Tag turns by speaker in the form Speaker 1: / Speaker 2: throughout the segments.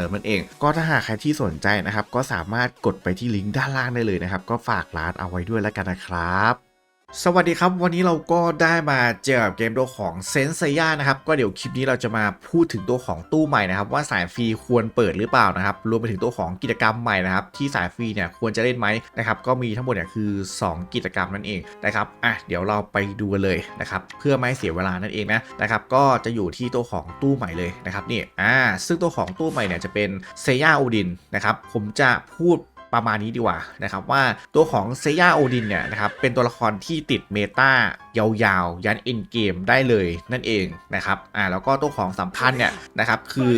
Speaker 1: ิมนั่นเอง ก็ถ้าหากใครที่สนใจนะครับ ก็สามารถกดไปที่ลิงก์ด้านล่างได้เลยนะครับ ก็ฝากร้านเอาไว้ด้วยแล้วกันนะครับ สวัสดีครับวันนี้เราก็ได้มาเจอกับเกมตัวของเซนเซย่านะครับก็เดี๋ยวคลิปนี้เราจะมาพูดถึงตัวของตู้ใหม่นะครับ ว่าสายฟรีควรเปิดหรือเปล่านะครับรวมไปถึงตัวของกิจกรรมใหม่นะครับที่สายฟรีเนี่ยควรจะเล่นไหมนะครับก็มีทั้งหมดเนี่ยคือ 2 กิจกรรมนั่นเองนะครับอะเดี๋ยวเราไปดูเลยนะครับเพื่อไม่ให้เสียเวลานั่นเองนะนะครับก็จะอยู่ที่ตัวของตู้ใหม่เลยนะครับนี่อ่าซึ่งตัวของตู้ใหม่เนี่ยจะเป็นเซย่าโอดินนะครับผมจะพูด ประมาณนี้ดีกว่านะครับว่าตัวของเซย่าโอดินเนี่ยนะครับเป็นตัวละครที่ติดเมตายาวๆ ยันเอ็นเกมได้เลยนั่นเองนะครับอ่าแล้วก็ตัวของสัมพันธ์เนี่ยนะครับคือ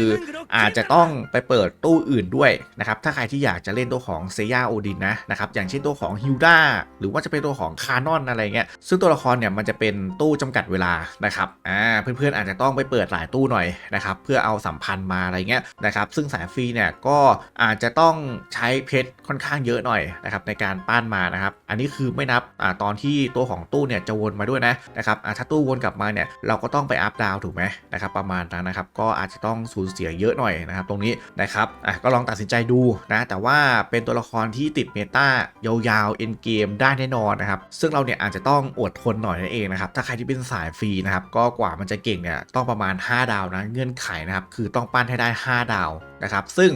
Speaker 1: อาจจะต้องไปเปิดตู้อื่นด้วยนะครับถ้าใครที่อยากจะเล่นตัวของเซย่าโอดินนะนะครับอย่างเช่นตัวของฮิวดาหรือว่าจะเป็นตัวของคานอนอะไรเงี้ยซึ่งตัวละครเนี่ยมันจะเป็นตู้จำกัดเวลานะครับอ่าเพื่อนๆอาจจะต้องไปเปิดหลายตู้หน่อยนะครับเพื่อเอาสัมพันธ์มาอะไรเงี้ยนะครับซึ่งสายฟรีเนี่ยก็อาจจะต้องใช้เพชรค่อนข้างเยอะหน่อยนะครับในการปั้นมานะครับอันนี้คือไม่นับอ่าตอนที่ตัวของตู้เนี่ยจะวนมาด้วยนะนะครับถ้าตู้วนกลับมาเนี่ยเราก็ต้องไปอัพดาวถูกไหมนะครับประมาณนั้นนะครับก็อาจจะต้องสูญเสียเยอะหน่อยนะครับตรงนี้นะครับอะก็ลองตัดสินใจดูนะแต่ว่าเป็นตัวละครที่ติดเมตายาวๆเอ็นเกมได้แน่นอนนะครับซึ่งเราเนี่ยอาจจะต้องอดทนหน่อยนั่นเองนะครับถ้าใครที่เป็นสายฟรีนะครับก็กว่ามันจะเก่งเนี่ยต้องประมาณ 5 ดาวนะเงื่อนไขนะครับคือต้องปั้นให้ได้ 5 ดาวนะครับซึ่ง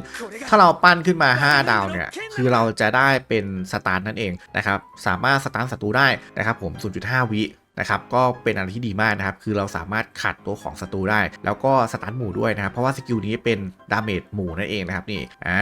Speaker 1: ถ้าเราปั้นขึ้นมา 5 ดาวเนี่ยคือเราจะได้เป็นสตาร์นั่นเองนะครับสามารถสตาร์ศัตรูได้นะครับผม 0.5 วิ นะครับก็เป็นอะไรที่ดีมากนะครับ คือเราสามารถขัดตัวของศัตรูได้ แล้วก็สตาร์ทหมู่ด้วยนะครับ เพราะว่าสกิลนี้เป็นดาเมจหมู่นั่นเองนะครับนี่อ่า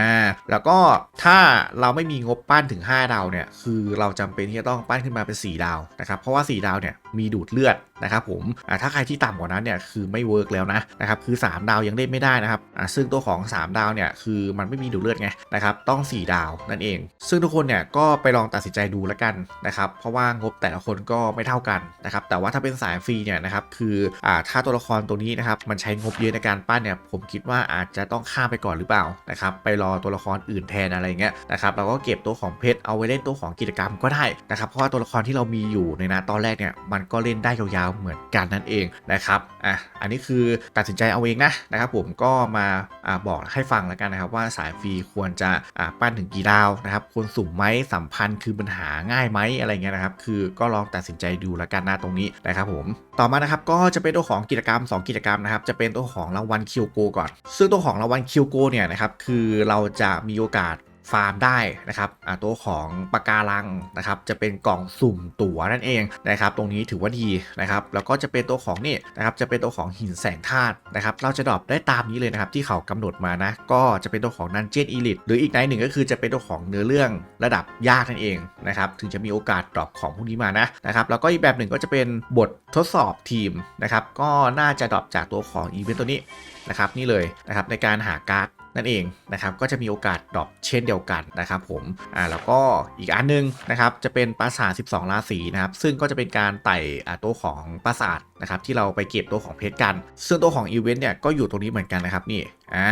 Speaker 1: แล้วก็ถ้าเราไม่มีงบปั้นถึง 5 ดาวเนี่ยคือเราจำเป็นที่จะต้องปั้นขึ้นมาเป็น 4 ดาวนะครับเพราะว่า 4 ดาวเนี่ยมีดูดเลือดนะครับผมอ่าถ้าใครที่ต่ำกว่านั้นเนี่ยคือไม่เวิร์กแล้วนะนะครับคือ 3 ดาวยังเล่นไม่ได้นะครับอ่าซึ่งตัวของ 3 ดาวเนี่ยคือมันไม่มีดูดเลือดไงนะครับต้อง 4 ดาวนั่นเอง ซึ่งทุกคนเนี่ยก็ไปลองตัดสินใจดูแล้วกันนะครับเพราะว่างบแต่ละคนก็ไม่เท่ากันนะครับแต่ว่าถ้าเป็นสายฟรีเนี่ยนะครับคืออ่าถ้าตัวละครตัวนี้นะครับมันใช้งบเยอะในการปั้นเนี่ยผมคิดว่าอาจจะต้องข้ามไปก่อนหรือเปล่านะครับไปรอตัวละครอื่นแทนอะไรเงี้ยนะครับเราก็เก็บตัวของเพชรเอาไว้เล่นตัวของกิจกรรมก็ได้นะครับเพราะว่าตัวละครที่เรามีอยู่ในนะตอนแรกเนี่ยมันก็เล่นได้ยาวๆเหมือนกันนั่นเองนะครับอะอันนี้คือตัดสินใจเอาเองนะนะครับผมก็มาอ่าบอกให้ฟังแล้วกันนะครับว่าสายฟรีควรจะอ่าปั้นถึงกี่ดาวนะครับควรสุ่มไหมสัมพันธ์คือปัญหาง่ายไหมอะไรเงี้ยนะครับคือก็ลองตัดสินใจดูแล้วกันนะตรงนี้นะครับผมต่อมานะครับก็จะเป็นตัวของกิจกรรม 2 กิจกรรมนะครับจะเป็นตัวของรางวัลคิวโกก่อน ซึ่งตัวของรางวัลคิวโกเนี่ยนะครับคือเราจะมีโอกาส ฟาร์มได้นะครับตัวของปาการังนะครับจะเป็นกล่องสุ่มตั๋วนั่นเองนะครับตรงนี้ถือว่าดีนะครับแล้วก็จะเป็นตัวของนี่นะครับจะเป็นตัวของหินแสงธาตุนะครับเราจะดรอปได้ตามนี้เลยนะครับที่เขากำหนดมานะก็จะเป็นตัวของนันเจียนอีลิทหรืออีกในหนึ่งก็คือจะเป็นตัวของเนื้อเรื่องระดับยากนั่นเองนะครับถึงจะมีโอกาสดรอปของพวกนี้มานะนะครับแล้วก็อีกแบบหนึ่งก็จะเป็นบททดสอบทีมนะครับก็น่าจะดรอปจากตัวของอีเวนต์ตัวนี้นะครับนี่เลยนะครับในการหาการ์ด นั่นเองนะครับก็จะมีโอกาสดรอปเช่นเดียวกันนะครับผมอ่าแล้วก็อีกอันนึงนะครับจะเป็นปราสาท 12 ราศีนะครับซึ่งก็จะเป็นการไต่อ่าตัวของปราสาทนะครับที่เราไปเก็บตัวของเพชรกัน ซึ่งตัวของอีเวนต์เนี่ยก็อยู่ตรงนี้เหมือนกันนะครับนี่อ่า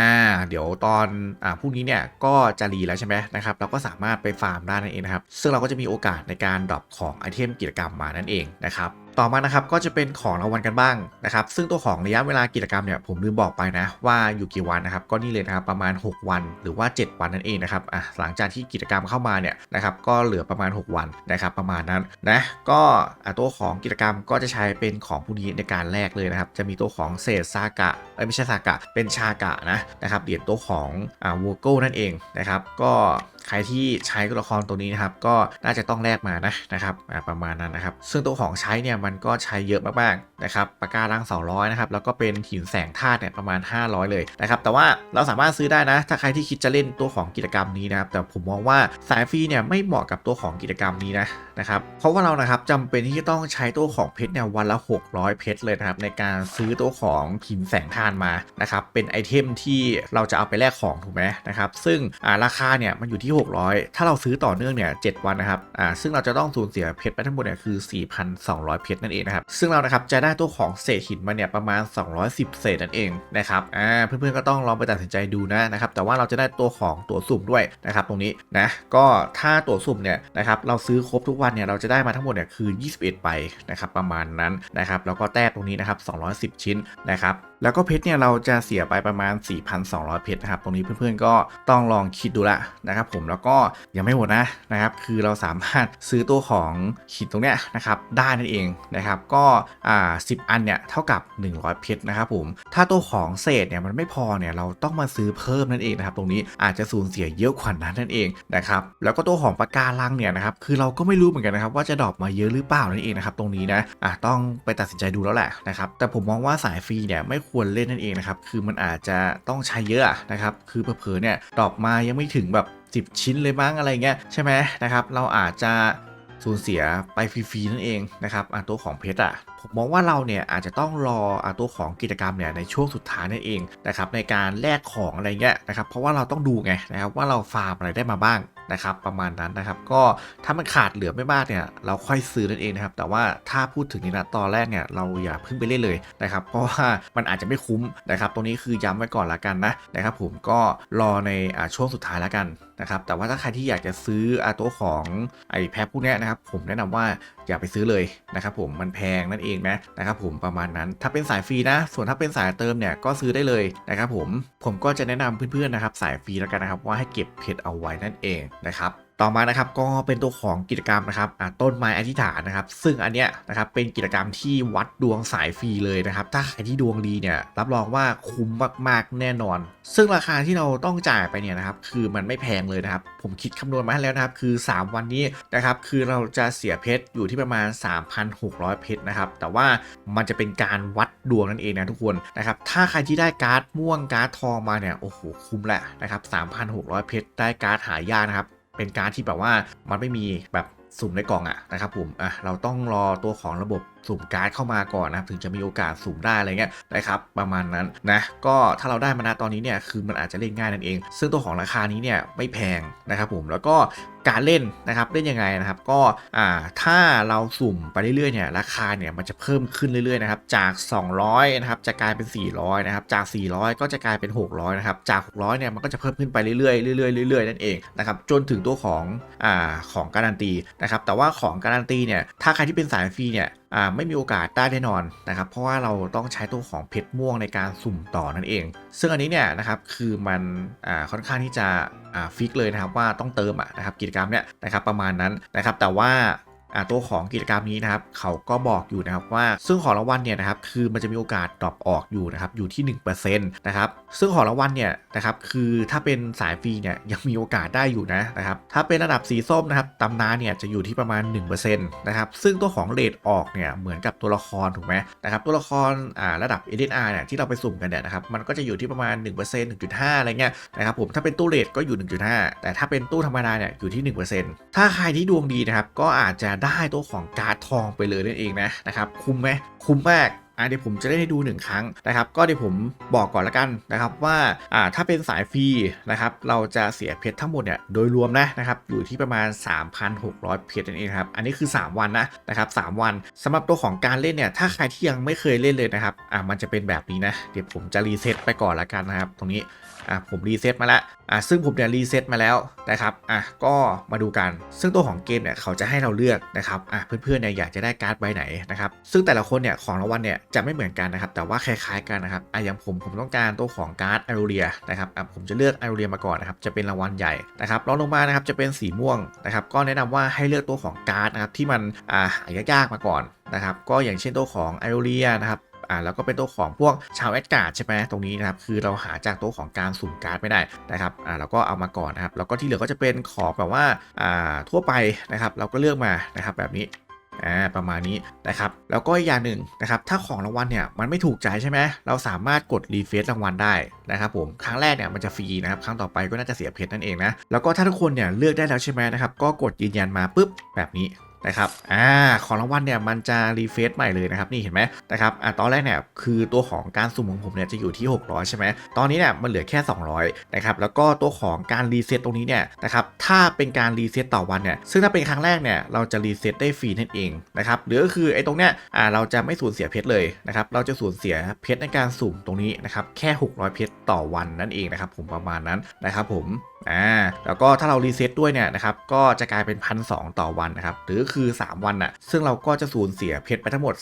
Speaker 1: เดี๋ยวตอนอ่าพรุ่งนี้เนี่ยก็จะรีแล้วใช่ไหมนะครับเราก็สามารถไปฟาร์มได้นั่นเองนะครับซึ่งเราก็จะมีโอกาสในการดรอปของไอเทมกิจกรรมมานั่นเองนะครับต่อมานะครับก็จะเป็นของรางวัลกันบ้างนะครับซึ่งตัวของระยะเวลากิจกรรมเนี่ยผมลืมบอกไปนะว่าอยู่กี่วันนะครับก็นี่เลยนะครับประมาณ 6 วันหรือว่า 7 วันนั่นเองนะครับอะหลังจากที่กิจกรรมเข้ามาเนี่ยนะครับก็เหลือประมาณ 6 วันนะครับประมาณนั้นนะก็ตัวของกิจกรรมก็จะใช้เป็นของผู้นี้ในการแรกเลยนะครับ จะมีตัวของเศษซากะไม่ใช่ซากะ เป็นชากะนะนะครับเหรียญตัวของอ่าวัวโก้นั่นเองนะครับ ก็ ใครที่ใช้ตัวละครตัวนี้นะครับก็น่าจะต้องแลกมานะนะครับประมาณนั้นนะครับ ซึ่งตัวของใช้เนี่ยมันก็ใช้เยอะมากๆนะครับปากการัง 200นะครับแล้วก็เป็นหินแสงธาตุเนี่ยประมาณ 500 เลยนะครับแต่ว่าเราสามารถซื้อได้นะ ถ้าใครที่คิดจะเล่นตัวของกิจกรรมนี้นะครับแต่ผมมองว่าสายฟรีเนี่ยไม่เหมาะกับตัวของกิจกรรมนี้นะนะครับเพราะว่าเรานะครับจำเป็นที่จะต้องใช้ตัวของเพชรเนี่ยวันละ 600 เพชรเลยนะครับในการซื้อตัวของหินแสงธาตุมานะครับเป็นไอเทมที่เราจะเอาไปแลกของถูกไหมนะครับซึ่งราคาเนี่ยมันอยู่ที่600 ถ้าเราซื้อต่อเนื่องเนี่ย7วันนะครับอ่าซึ่งเราจะต้องสูญเสียเพชรไปทั้งหมดเนี่ยคือ 4,200 เพชรนั่นเองนะครับซึ่งเรานะครับจะได้ตัวของเศษหินมาเนี่ยประมาณ 210 เศษนั่นเองนะครับอ่าเพื่อนๆก็ต้องลองไปตัดสินใจดูนะนะครับแต่ว่าเราจะได้ตัวของตัวสุ่มด้วยนะครับตรงนี้นะก็ถ้าตัวสุ่มเนี่ยนะครับเราซื้อครบทุกวันเนี่ยเราจะได้มาทั้งหมดเนี่ยคือ 21ใบนะครับประมาณนั้นนะครับแล้วก็แต้ตรงนี้นะครับ210 ชิ้นนะครับ แล้วก็เพชรเนี่ยเราจะเสียไปประมาณ 4,200 เพชรนะครับ ตรงนี้เพื่อนๆก็ต้องลองคิดดูละนะครับผมแล้วก็ยังไม่หมดนะนะครับ คือเราสามารถซื้อตัวของหินตรงเนี้ยนะครับได้นั่นเองนะครับ ก็อ่า10อันเนี่ยเท่ากับ 100 เพชรนะครับผม ถ้าตัวของเศษเนี่ยมันไม่พอเนี่ยเราต้องมาซื้อเพิ่มนั่นเองนะครับ ตรงนี้อาจจะสูญเสียเยอะกว่านั้นนั่นเองนะครับ แล้วก็ตัวของปากการังเนี่ยนะครับ คือเราก็ไม่รู้เหมือนกันนะครับว่าจะดรอปมาเยอะหรือเปล่านั่นเองนะครับ ตรงนี้นะอะต้องไปตัดสินใจดูแล้วแหละนะครับ แต่ผมมองว่าสายฟรีเนี่ยไม่ควควรเล่นนั่นเองนะครับ คือมันอาจจะต้องใช้เยอะนะครับ คือเผลอเนี่ยดอปมายังไม่ถึงแบบ 10 ชิ้นเลยมั้งอะไรเงี้ยใช่ไหมนะครับ เราอาจจะสูญเสียไปฟรีๆนั่นเองนะครับอะตัวของเพชรอะผมมองว่าเราเนี่ยอาจจะต้องรออะตัวของกิจกรรมเนี่ยในช่วงสุดท้ายนั่นเองนะครับในการแลกของอะไรเงี้ยนะครับเพราะว่าเราต้องดูไงนะครับว่าเราฟาร์มอะไรได้มาบ้าง นะครับประมาณนั้นนะครับ ก็ถ้ามันขาดเหลือไม่มากเนี่ยเราค่อยซื้อนั่นเองนะครับ แต่ว่าถ้าพูดถึงในนะตอนแรกเนี่ยเราอย่าเพิ่งไปเล่นเลยนะครับ เพราะว่ามันอาจจะไม่คุ้มนะครับ ตรงนี้คือย้ำไว้ก่อนละกันนะนะครับ ผมก็รอในอช่วงสุดท้ายละกันนะครับแต่ว่าถ้าใครที่อยากจะซื้ออตัวของไอ้แพ็คพวกนี้นะครับผมแนะนำว่าอย่าไปซื้อเลยนะครับผมมันแพงนั่นเองนะนะครับผมประมาณนั้นถ้าเป็นสายฟรีนะ ส่วนถ้าเป็นสายเติมเนี่ยก็ซื้อได้เลยนะครับผมผมก็จะแนะนำเพื่อนๆนะครับสายฟรีแล้วกันนะครับว่าให้เก็บเพชรเอาไว้นั่นเองนะครับ ต่อมานะครับก็เป็นตัวของกิจกรรมนะครับต้นไม้อธิษฐานนะครับ ซึ่งอันเนี้ยนะครับเป็นกิจกรรมที่วัดดวงสายฟรีเลยนะครับถ้าใครที่ดวงดีเนี่ยรับรองว่าคุ้มมากๆแน่นอน ซึ่งราคาที่เราต้องจ่ายไปเนี่ยนะครับคือมันไม่แพงเลยนะครับ ผมคิดคำนวณมาให้แล้วนะครับคือ 3 วันนี้นะครับคือเราจะเสียเพชรอยู่ที่ประมาณ 3,600 เพชรนะครับแต่ว่ามันจะเป็นการวัดดวงนั่นเองนะทุกคนนะครับถ้าใครที่ได้การ์ดม่วงการ์ดทองมาเนี่ยโอ้โหคุ้มแหละนะครับ3,600 เพชรได้การ์ดหายากนะครับ เป็นการดที่แบบว่ามันไม่มีแบบสุ่มในกล่องอะนะครับผมอะเราต้องรอตัวของระบบ สุ่มการ์ดเข้ามาก่อนนะครับถึงจะมีโอกาสสุ่มได้อะไรเงี้ยนะครับประมาณนั้นนะก็ถ้าเราได้มานะตอนนี้เนี่ยคือมันอาจจะเล่นง่ายนั่นเอง ซึ่งตัวของราคานี้เนี่ยไม่แพงนะครับผมแล้วก็การเล่นนะครับเล่นยังไงนะครับก็อ่าถ้าเราสุ่มไปเรื่อยๆเนี่ยราคาเนี่ยมันจะเพิ่มขึ้นเรื่อยๆนะครับจาก 200นะครับจะกลายเป็น 400นะครับจาก 400 ก็จะกลายเป็น 600นะครับจาก 600เนี่ยมันก็จะเพิ่มขึ้นไปเรื่อยๆเรื่อยๆเรื่อยๆนั่นเองนะครับจนถึงตัวของอ่าของการันตีนะครับแต่ว่าของการันตีเนี่ยถ้าใครที่เป็นสายฟรีเนี่ย ไม่มีโอกาสได้แน่นอนนะครับ เพราะว่าเราต้องใช้ตัวของเพชรม่วงในการสุ่มต่อนั่นเอง ซึ่งอันนี้เนี่ยนะครับคือมันค่อนข้างที่จะฟิกเลยนะครับว่าต้องเติมะนะครับกิจกรรมเนี่ยนะครับประมาณนั้นนะครับแต่ว่า ตัวของกิจกรรมนี้นะครับเขาก็บอกอยู่นะครับว่า ซึ่งของรางวัลเนี่ยนะครับคือมันจะมีโอกาสดรอปออกอยู่นะครับอยู่ที่ 1%นะครับซึ่งของรางวัลเนี่ยนะครับคือถ้าเป็นสายฟรีเนี่ยยังมีโอกาสได้อยู่นะนะครับถ้าเป็นระดับสีส้มนะครับตำนานเนี่ยจะอยู่ที่ประมาณ1%นะครับซึ่งตัวของเลทออกเนี่ยเหมือนกับตัวละครถูกไหมนะครับตัวละครอ่าระดับ a d r เนี่ยที่เราไปสุ่มกันเนี่ยนะครับมันก็จะอยู่ที่ประมาณ 1% 1.5 อะไรเงี้ยนะครับผมถ้าเป็นตู้เลทก็อยู่ 1.5 แต่ถ้าเป็นตู้ธรรมดาเนี่ยอยู่ที่ 1%ถ้าใครที่ดวงดีนะครับก็อาจจะได้ตัวของการ์ดทองไปเลยนั่นเองนะนะครับคุ้มไหมคุ้มมาก อะเดี๋ยวผมจะเล่นให้ดูหนึ่งครั้งนะครับ ก็เดี๋ยวผมบอกก่อนละกันนะครับว่าอ่าถ้าเป็นสายฟรีนะครับเราจะเสียเพชรทั้งหมดเนี่ยโดยรวมนะนะครับอยู่ที่ประมาณ 3,600 เพชรนั่นเองครับอันนี้คือ 3 วันนะนะครับ3วันสำหรับตัวของการเล่นเนี่ยถ้าใครที่ยังไม่เคยเล่นเลยนะครับอ่ามันจะเป็นแบบนี้นะเดี๋ยวผมจะรีเซ็ตไปก่อนละกันนะครับตรงนี้อะผมรีเซ็ตมาแล้วอะซึ่งผมเนี่ยรีเซ็ตมาแล้วนะครับอะก็มาดูกัน ซึ่งตัวของเกมเนี่ยเขาจะให้เราเลือกนะครับอะเพื่อนๆเนี่ยอยากจะได้การ์ดใบไหนนะครับซึ่งแต่ละคนเนี่ยของรางวัลเนี่ย จะไม่เหมือนกันนะครับ แต่ว่าคล้ายๆกันนะครับอะอย่างผมผมต้องการตัวของการ์ดไอโรเรียนะครับอะผมจะเลือกไอโรเรียมาก่อนนะครับจะเป็นรางวัลใหญ่นะครับรองลงมานะครับจะเป็นสีม่วงนะครับก็แนะนำว่าให้เลือกตัวของการ์ดนะครับที่มันอ่าหายากๆมาก่อนนะครับก็อย่างเช่นตัวของไอโรเรียนะครับอ่าแล้วก็เป็นตัวของพวกชาวแอดการ์ดใช่ไหมตรงนี้นะครับคือเราหาจากตัวของการสุ่มการ์ดไม่ได้นะครับอ่าเราก็เอามาก่อนนะครับแล้วก็ที่เหลือก็จะเป็นของแบบว่าอ่าทั่วไปนะครับ เราก็เลือกมานะครับแบบนี้ อ่าประมาณนี้นะครับแล้วก็อีกอย่างหนึ่งนะครับถ้าของรางวัลเนี่ยมันไม่ถูกใจใช่ไหมเราสามารถกดรีเฟซรางวัลได้นะครับผมครั้งแรกเนี่ยมันจะฟรีนะครับครั้งต่อไปก็น่าจะเสียเพชรนั่นเองนะแล้วก็ถ้าทุกคนเนี่ยเลือกได้แล้วใช่ไหมนะครับก็กดยืนยันมาปุ๊บแบบนี้ นะครับอ่าของรางวัลเนี่ยมันจะรีเฟซใหม่เลยนะครับนี่เห็นไหมนะครับอ่าตอนแรกเนี่ยคือตัวของการสุ่มของผมเนี่ยจะอยู่ที่ 600 ใช่ไหมตอนนี้เนี่ยมันเหลือแค่ 200นะครับแล้วก็ตัวของการรีเซ็ตตรงนี้เนี่ยนะครับถ้าเป็นการรีเซ็ตต่อวันเนี่ยซึ่งถ้าเป็นครั้งแรกเนี่ยเราจะรีเซ็ตได้ฟรีนั่นเองนะครับหรือก็คือไอ้ตรงเนี้ยอ่าเราจะไม่สูญเสียเพชรเลยนะครับเราจะสูญเสียเพชรในการสุ่มตรงนี้นะครับแค่ 600 เพชรต่อวันนั่นเองนะครับผมประมาณนั้นนะครับผม อ่าแล้วก็ถ้าเรารีเซ็ตด้วยเนี่ยนะครับก็จะกลายเป็นพันสต่อวันนะครับหรือคือ 3 วันน่ะซึ่งเราก็จะสูญเสียเพชรไปทั้งหมด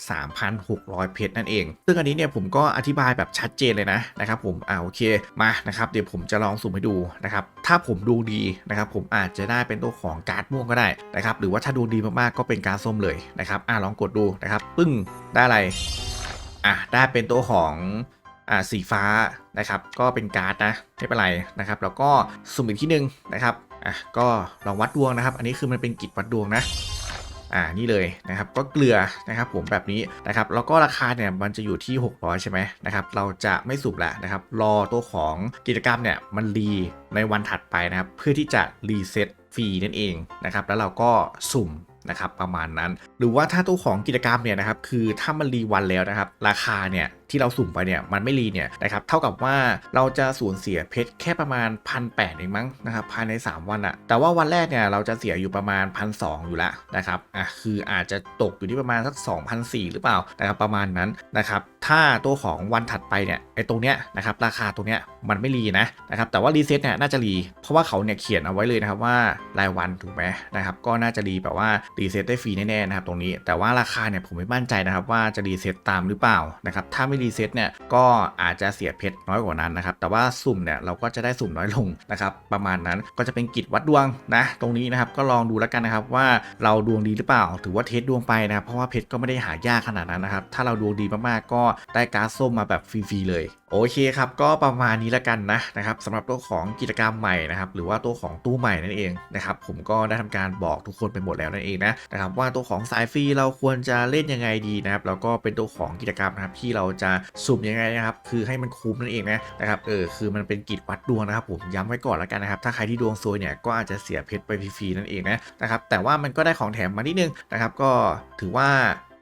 Speaker 1: 3,600 เพชรนั่นเอง ซึ่งอันนี้เนี่ยผมก็อธิบายแบบชัดเจนเลยนะนะครับผมอ่าโอเคมานะครับเดี๋ยวผมจะลองสุ่มให้ดูนะครับถ้าผมดูดีนะครับผมอาจจะได้เป็นตัวของการ์ดม่วงก็ได้นะครับหรือว่าถ้าดูดีมากๆก็เป็นการส้มเลยนะครับอ่าลองกดดูนะครับปึ้งได้อะไรอะได้เป็นตัวของ สีฟ้านะครับ ก็เป็นการ์ดนะไม่เป็นไรนะครับ แล้วก็สุ่มอีกที่หนึ่งนะครับอะก็ลองวัดดวงนะครับ อันนี้คือมันเป็นกิจวัดดวงนะอ่านี่เลยนะครับก็เกลือนะครับผมแบบนี้นะครับแล้วก็ราคาเนี่ยมันจะอยู่ที่ 600 ใช่ไหมนะครับเราจะไม่สุ่มละนะครับรอตัวของกิจกรรมเนี่ยมันรีในวันถัดไปนะครับเพื่อที่จะรีเซ็ตฟรีนั่นเองนะครับแล้วเราก็สุ่มนะครับประมาณนั้น หรือว่าถ้าตัวของกิจกรรมเนี่ยนะครับคือถ้ามันรีวันแล้วนะครับราคาเนี่ย ที่เราสุ่มไปเนี่ยมันไม่รีเนี่ยนะครับเท่ากับว่าเราจะสูญเสียเพชรแค่ประมาณพันแปดเองมั้งนะครับภายใน 3 วันอะแต่ว่าวันแรกเนี่ยเราจะเสียอยู่ประมาณพันสอยู่ละนะครับอะคืออาจจะตกอยู่ที่ประมาณสัก2,004หรือเปล่านะครับประมาณนั้นนะครับถ้าตัวของวันถัดไปเนี่ยไอ้ตรงเนี้ยนะครับราคาตรงเนี้ยมันไม่รีนะนะครับแต่ว่ารีเซ็ตเนี่ยน่าจะรีเพราะว่าเขาเนี่ยเขียนเอาไว้เลยนะครับว่ารายวันถูกไหมนะครับก็น่าจะรีแบบว่ารีเซ็ตได้ฟรีแน่ๆนะครับตรงนี้ แต่ว่าราคาเนี่ยผมไม่มั่นใจนะครับว่าจะรีเซ็ตตามหรือเปล่านะครับถ้าไม่รีเซ็ตเนี่ยก็อาจจะเสียเพชรน้อยกว่านั้นนะครับแต่ว่าสุ่มเนี่ยเราก็จะได้สุ่มน้อยลงนะครับประมาณนั้นก็จะเป็นกิจวัดดวงนะตรงนี้นะครับก็ลองดูแล้วกันนะครับว่าเราดวงดีหรือเปล่า ถือว่าเทสดวงไปนะครับเพราะว่าเพชรก็ไม่ได้หายากขนาดนั้นนะครับถ้าเราดวงดีมากๆก็ได้การ์ดส้มมาแบบฟรีๆเลย โอเคครับก็ประมาณนี้ล้วกันนะนะครับสำหรับตัวของกิจกรรมใหม่นะครับหรือว่าตัวของตู้ใหม่นั่นเองนะครับผมก็ได้ทำการบอกทุกคนไปหมดแล้วนั่นเองนะนะครับว่าตัวของสายฟรีเราควรจะเล่นยังไงดีนะครับแล้วก็เป็นตัวของกิจกรรมนะครับที่เราจะสุ่มยังไงนะครับคือให้มันคุ้มนั่นเองนะนะครับเออคือมันเป็นกิจวัดดวงนะครับผมย้ำไว้ก่อนแล้วกันนะครับถ้าใครที่ดวงซวยเนี่ยก็อาจจะเสียเพชรไปฟรีๆนั่นเองนะนะครับแต่ว่ามันก็ได้ของแถมมานิดนึงนะครับก็ถือว่า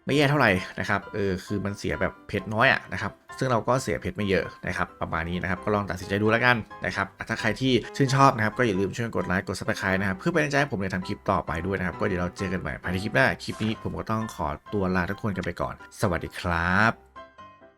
Speaker 1: ไม่แย่เท่าไหร่นะครับเออคือมันเสียแบบเพชรน้อยอะนะครับซึ่งเราก็เสียเพชรไม่เยอะนะครับประมาณนี้นะครับก็ลองตัดสินใจดูแล้วกันนะครับถ้าใครที่ชื่นชอบนะครับก็อย่าลืมช่วยกดไลค์กดซับสไครต์นะครับเพื่อเป็นกำลังใจให้ผมในทำคลิปต่อไปด้วยนะครับก็เดี๋ยวเราเจอกันใหม่ภายในคลิปหน้าคลิปนี้ผมก็ต้องขอตัวลาทุกคนกันไปก่อน สวัสดีครับ